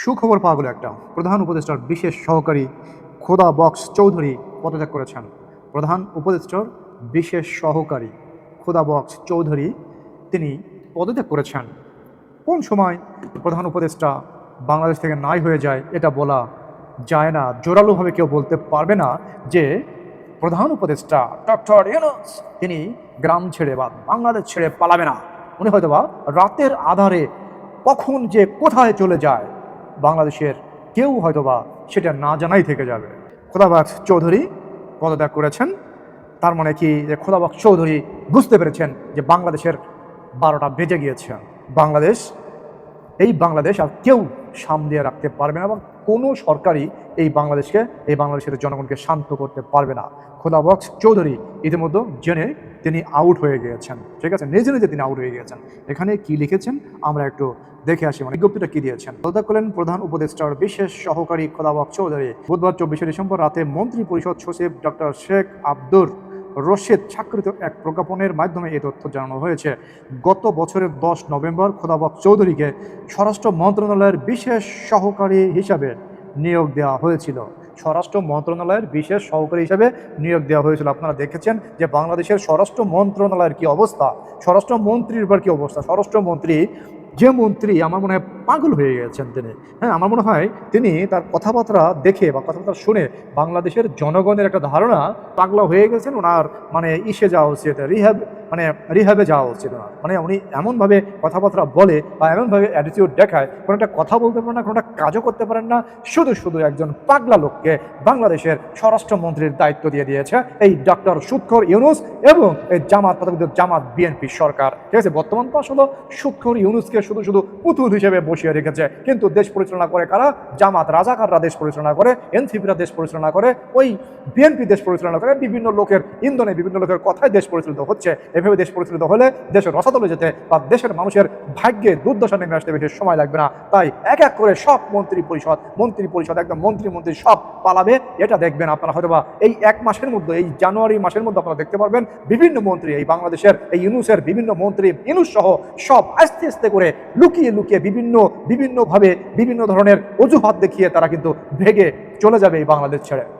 সুখবর পাওয়া গেল একটা। প্রধান উপদেষ্টার বিশেষ সহকারী খোদা বক্স চৌধুরী পদত্যাগ করেছেন। প্রধান উপদেষ্টার বিশেষ সহকারী খোদা বক্স চৌধুরী তিনি পদত্যাগ করেছেন। কোন সময় প্রধান উপদেষ্টা বাংলাদেশ থেকে নাই হয়ে যায় এটা বলা যায় না, জোরালোভাবে কেউ বলতে পারবে না যে প্রধান উপদেষ্টা ডক্টর ইউনুস, তিনি গ্রাম ছেড়ে বা বাংলাদেশ ছেড়ে পালাবে না। উনি হয়তোবা রাতের আধারে কখন যে কোথায় চলে যায় বাংলাদেশের কেউ হয়তোবা সেটা না জানাই থেকে যাবে। খোদাবাগ চৌধুরী পদত্যাগ করেছেন। তার মানে কি যে খোদাবাগ চৌধুরী বুঝতে পেরেছেন যে বাংলাদেশের বারোটা বেজে গিয়েছে। বাংলাদেশ, এই বাংলাদেশ আর কেউ সামলিয়ে রাখতে পারবে না এবং কোনো সরকারই এই বাংলাদেশকে, এই বাংলাদেশের জনগণকে শান্ত করতে পারবে না। খোদাবক্স চৌধুরী ইতিমধ্যে জেনে তিনি আউট হয়ে গিয়েছেন। ঠিক আছে? নিজে নিজে তিনি আউট হয়ে গিয়েছেন। এখানে কি লিখেছেন? আমরা একটু দেখে আসি। মানে বিজ্ঞপ্তিটা কি দিয়েছেন? পদত্যাগ করলেন প্রধান উপদেষ্টার বিশেষ সহকারী খোদাবক চৌধুরী, বুধবার চব্বিশে ডিসেম্বর রাতে মন্ত্রী পরিষদ সচিব ডক্টর শেখ আব্দুর রশিদ স্বাক্ষরিত এক প্রজ্ঞাপনের মাধ্যমে এই তথ্য জানানো হয়েছে। গত বছরের দশ নভেম্বর খোদাবক চৌধুরীকে স্বরাষ্ট্র মন্ত্রণালয়ের বিশেষ সহকারী হিসাবে নিয়োগ দেওয়া হয়েছিল। স্বরাষ্ট্র মন্ত্রণালয়ের বিশেষ সহকারী হিসাবে নিয়োগ দেওয়া হয়েছিল। আপনারা দেখেছেন যে বাংলাদেশের স্বরাষ্ট্র মন্ত্রণালয়ের কি অবস্থা, স্বরাষ্ট্র মন্ত্রীর এবার কি অবস্থা। স্বরাষ্ট্র মন্ত্রী, যে মন্ত্রী আমার মনে হয় পাগল হয়ে গেছেন তিনি। হ্যাঁ আমার মনে হয় তিনি তার কথাবার্তা দেখে বা কথাবার্তা শুনে বাংলাদেশের জনগণের একটা ধারণা, পাগলা হয়ে গেছেন ওনার মানে ইসে যাওয়া উচিত, রিহ্যাব মানে রিহ্যাবে যাওয়া উচিত না। মানে উনি এমনভাবে কথাবার্তা বলে বা এমনভাবে অ্যাটিটিউড দেখায়, কোনো একটা কথা বলতে পারেন না, কোনো একটা কাজও করতে পারেন না, শুধু শুধু একজন পাগলা লোককে বাংলাদেশের স্বরাষ্ট্রমন্ত্রীর দায়িত্ব দিয়ে দিয়েছে এই ডক্টর সুৎখর ইউনুস এবং এই জামাত পদবিত জামাত বিএনপি সরকার। ঠিক আছে, বর্তমান তো আসলে সুৎখর ইউনুসকে শুধু শুধু পুতুল হিসেবে বসিয়ে রেখেছে, কিন্তু দেশ পরিচালনা করে কারা? জামাত রাজাকাররা দেশ পরিচালনা করে এনসিপিরা দেশ পরিচালনা করে, ওই বিএনপি দেশ পরিচালনা করে, বিভিন্ন লোকের ইন্ধনে বিভিন্ন লোকের কথায় দেশ পরিচালিত হচ্ছে। এভাবে দেশ পরিচালিত হলে দেশের রসাতলে যেতে বা দেশের মানুষের ভাগ্যে দুর্দশা নেমে আসতে বেশি সময় লাগবে না। তাই এক এক করে সব মন্ত্রী পরিষদ মন্ত্রী পরিষদ, একদম মন্ত্রী মন্ত্রী সব পালাবে, এটা দেখবেন আপনারা হয়তোবা। এই এক মাসের মধ্যে, এই জানুয়ারি মাসের মধ্যে আপনারা দেখতে পারবেন বিভিন্ন মন্ত্রী, এই বাংলাদেশের, এই ইউনুসের বিভিন্ন মন্ত্রী, ইউনুস সহ সব আস্তে আস্তে করে লুকিয়ে লুকিয়ে বিভিন্ন, বিভিন্নভাবে বিভিন্ন ধরনের অজুহাত দেখিয়ে তারা কিন্তু ভেগে চলে যাবে এই বাংলাদেশ ছেড়ে।